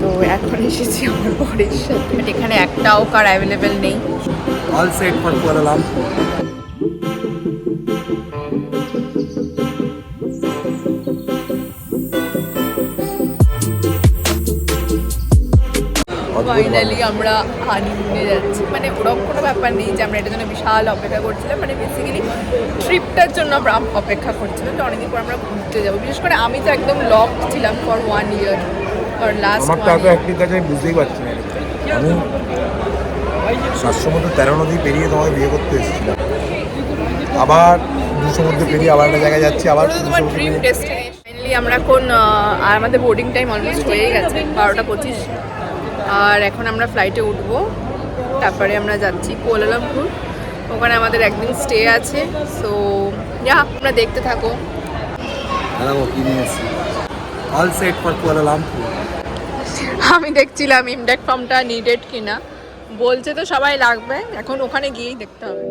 তো এখন এসেছি আমার বরের সাথে। এখানে একটাও কার অ্যাভেলেবেল নেই। Set for Kuala Lumpur. Finally আমরা হানিমুনে যাচ্ছি। মানে ওরকম কোনো ব্যাপার নেই যে আমরা এটার জন্য বিশাল অপেক্ষা করছিলাম। মানে বেসিক্যালি ট্রিপটার জন্য আমরা অপেক্ষা করছিলাম। যে অনেকদিন পর আমরা ঘুরতে যাব। বিশেষ করে আমি তো একদম লক ছিলাম for one year for last আমার তো এত একটির কাছে আমি বুঝতেই পারছি না আমি সাতশো মতো তেরো নদী পেরিয়ে তোমাকে বিয়ে করতে এসেছিলাম। আবার দুশো মধ্যে পেরিয়ে আবার একটা জায়গায় যাচ্ছি আবার ওটা 200 তোমার ড্রিম ডেস্টিনেশন আমরা এখন আর আমাদের বোর্ডিং টাইম অলমোস্ট হয়ে গেছে বারোটা পঁচিশ। আর এখন আমরা ফ্লাইটে উঠবো তারপরে আমরা যাচ্ছি কুয়ালালামপুর। ওখানে আমাদের একদিন স্টে আছে সো যা আমরা দেখতে থাকো। All set for Kuala Lumpur আমি দেখছিলাম ইমডেক ফর্মটা নিডেড কিনা। বলছে তো সবাই লাগবে এখন ওখানে গিয়েই দেখতে হবে।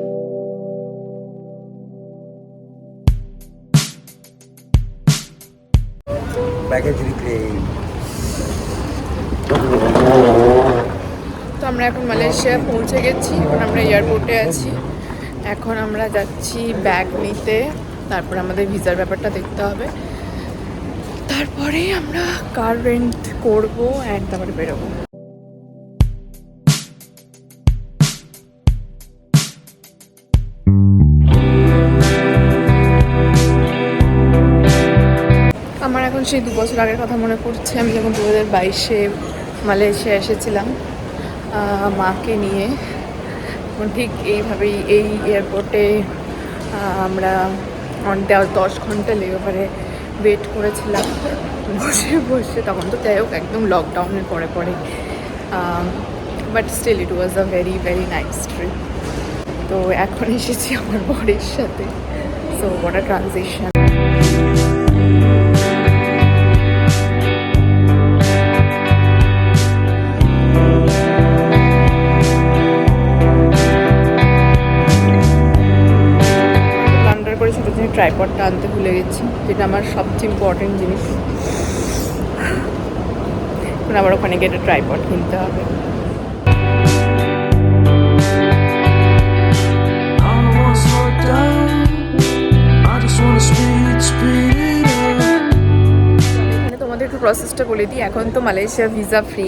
প্যাকেজ রিক্লেম তো আমরা এখন মালয়েশিয়া পৌঁছে গেছি এখন আমরা এয়ারপোর্টে আছি। এখন আমরা যাচ্ছি ব্যাগ নিতে তারপর আমাদের ভিসার ব্যাপারটা দেখতে হবে। তারপরে আমরা কার রেন্ট করব অ্যান্ড তারপরে বেরোবো। আমার এখন সেই দু বছর আগের কথা মনে পড়ছে। আমি যখন দু হাজার বাইশে মালয়েশিয়া এসেছিলাম মাকে নিয়ে ঠিক এইভাবেই এই এয়ারপোর্টে আমরা দশ ঘণ্টা লেগোভারে ওয়েট করেছিলাম। বসে বসে, তখন তো যাই হোক, একদম লকডাউনের পরে পরে। But still it was a very very nice trip তো এখন এসেছি আমার বরের সাথে। সো ওয়াট আ ট্রানজিশন ট্রাইপডটা আনতে ভুলে গেছি যেটা আমার সবচেয়ে ইম্পর্টেন্ট জিনিস। এখন আবার ওখানে গিয়ে একটা ট্রাইপড কিনতে হবে। I just wanna speed, speed একটু প্রসেসটা বলে দিই। এখন তো মালয়েশিয়া ভিসা ফ্রি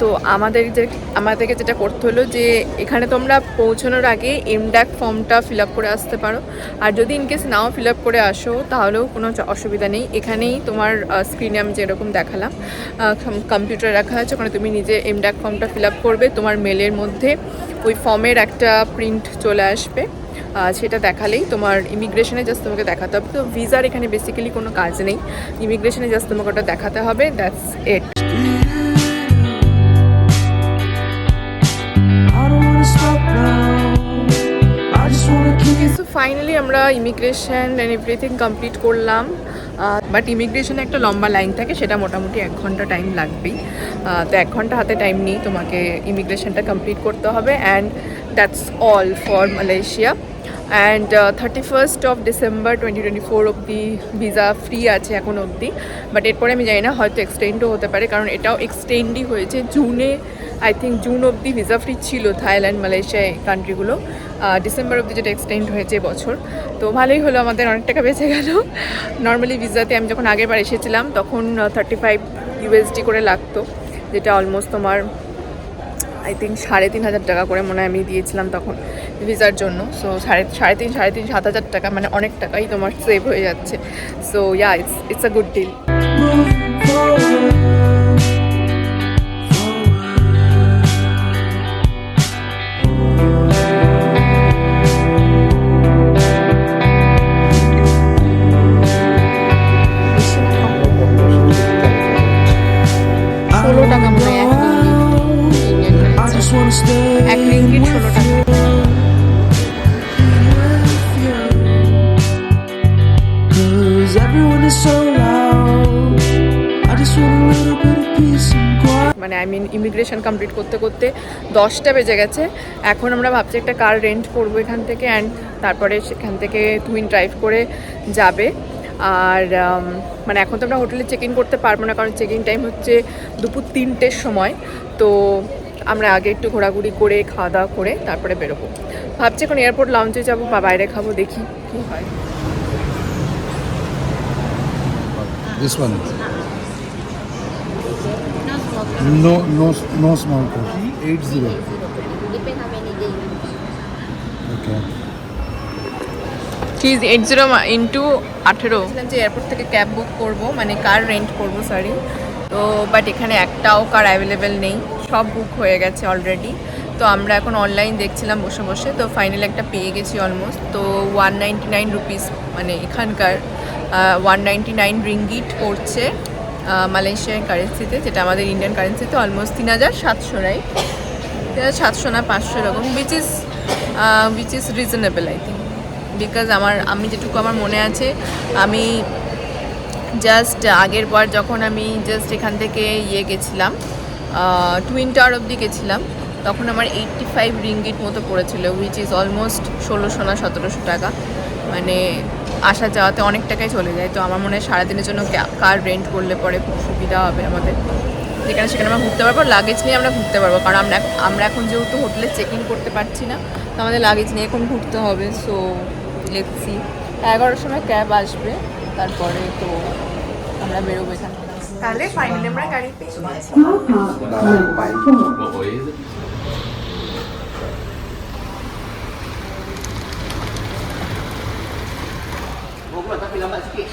তো আমাদের যে, আমাদেরকে যেটা করতে হলো যে, এখানে তোমরা পৌঁছানোর আগে এমড্যাক ফর্মটা ফিল আপ করে আসতে পারো। আর যদি ইনকেস নাও ফিল আপ করে আসো, তাহলেও কোনো অসুবিধা নেই। এখানেই তোমার স্ক্রিনে আমি যেরকম দেখালাম কম্পিউটার রাখা আছে, ওখানে তুমি নিজে এমড্যাক ফর্মটা ফিল আপ করবে। তোমার মেলের মধ্যে ওই ফর্মের একটা প্রিন্ট চলে আসবে। সেটা দেখালেই তোমার ইমিগ্রেশনে জাস্ট তোমাকে দেখাতে হবে। তো ভিসার এখানে বেসিক্যালি কোনো কাজ নেই। ইমিগ্রেশনে জাস্ট তোমাকে ওটা দেখাতে হবে। দ্যাটস এট সো ফাইনালি আমরা ইমিগ্রেশন অ্যান্ড এভরিথিং কমপ্লিট করলাম। বাট ইমিগ্রেশনে একটা লম্বা লাইন থাকে, সেটা মোটামুটি এক ঘণ্টা টাইম লাগবেই। তো এক ঘণ্টা হাতে টাইম নিয়ে তোমাকে ইমিগ্রেশনটা কমপ্লিট করতে হবে and that's all for Malaysia and thirty first of December twenty twenty four অবধি ভিসা ফ্রি আছে এখন অবধি। বাট এরপরে আমি জানি না, হয়তো এক্সটেন্ডও হতে পারে, কারণ এটাও এক্সটেন্ডই হয়েছে জুনে। আই থিঙ্ক জুন অবধি ভিসা ফ্রি ছিল থাইল্যান্ড, মালয়েশিয়া এই কান্ট্রিগুলো ডিসেম্বর অবধি যেটা এক্সটেন্ড হয়েছে বছর। তো ভালোই হলো, আমাদের অনেক টাকা বেঁচে গেল। নর্মালি ভিসাতে আমি যখন আগের বার এসেছিলাম, তখন থার্টি ফাইভ ইউএসডি করে লাগতো, যেটা অলমোস্ট তোমার আই থিঙ্ক সাড়ে তিন হাজার টাকা করে মনে হয় আমি দিয়েছিলাম তখন ভিসার জন্য। সো সাড়ে সাড়ে তিন সাড়ে তিন, সাত হাজার টাকা মানে অনেক টাকাই তোমার সেভ হয়ে যাচ্ছে। So yeah it's it's a good deal ষোলো টাকা মনে হয় এক রিঙ্গিট ষোলো টাকা. মানে আই মিন ইমিগ্রেশন কমপ্লিট করতে করতে দশটা বেজে গেছে। এখন আমরা ভাবছি একটা কার রেন্ট করব এখান থেকে অ্যান্ড তারপরে সেখান থেকে টুইন ড্রাইভ করে যাবে। আর মানে এখন তো আমরা হোটেলে চেক ইন করতে পারব না কারণ চেক ইন টাইম হচ্ছে দুপুর তিনটের সময় তো আমরা আগে একটু ঘোরাঘুরি করে খাওয়া দাওয়া করে তারপরে বেরোবো ভাবছি এখন এয়ারপোর্ট লঞ্চে যাব বা বাইরে খাব দেখি কী হয় This one. No, no, no small cup. Eight zero. Cheese eight zero into আঠেরো। যে এয়ারপোর্ট থেকে ক্যাব বুক করব মানে কার রেন্ট করব সরি তো বাট এখানে একটাও কার অ্যাভেলেবেল নেই। সব বুক হয়ে গেছে অলরেডি তো আমরা এখন অনলাইন দেখছিলাম বসে বসে। তো ফাইনালি একটা পেয়ে গেছি অলমোস্ট তো ওয়ান নাইনটি নাইন রুপিস মানে এখানকার ওয়ান নাইনটি নাইন রিঙ্গিট পড়ছে মালয়েশিয়ান কারেন্সিতে যেটা আমাদের ইন্ডিয়ান কারেন্সিতে অলমোস্ট তিন হাজার সাতশো রাইট তিন হাজার সাতশো না পাঁচশো এরকম which is which is reasonable I think because আমার, আমি যেটুকু আমার মনে আছে, আমি জাস্ট আগের বার যখন আমি জাস্ট এখান থেকে ইয়ে গেছিলাম টুইন টাওয়ার অবধি গেছিলাম, তখন আমার এইট্টি ফাইভ রিঙ্গিট মতো পড়েছিল উইচ ইজ অলমোস্ট ষোলোশো না সতেরোশো টাকা। মানে আসা যাওয়াতে অনেক টাকাই চলে যায়, তো আমার মনে হয় সারাদিনের জন্য কার রেন্ট করলে পরে খুব সুবিধা হবে আমাদের। যেখানে সেখানে আমরা ঘুরতে পারব লাগেজ নিয়ে আমরা ঘুরতে পারব, কারণ আমরা আমরা এখন যেহেতু হোটেলে চেক ইন করতে পারছি না, তো আমাদের লাগেজ নিয়ে এখন ঘুরতে হবে সো লেটসি এগারোটার সময় ক্যাব আসবে তারপরে তো আমরা বেরোবো এখান থেকে তাহলে ফাইনালি আমরা গাড়ি পেয়ে গেছি Bukan tapi lambat sikit.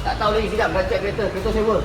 Tak tahu lagi sekejap baca kereta, kereta saya pun.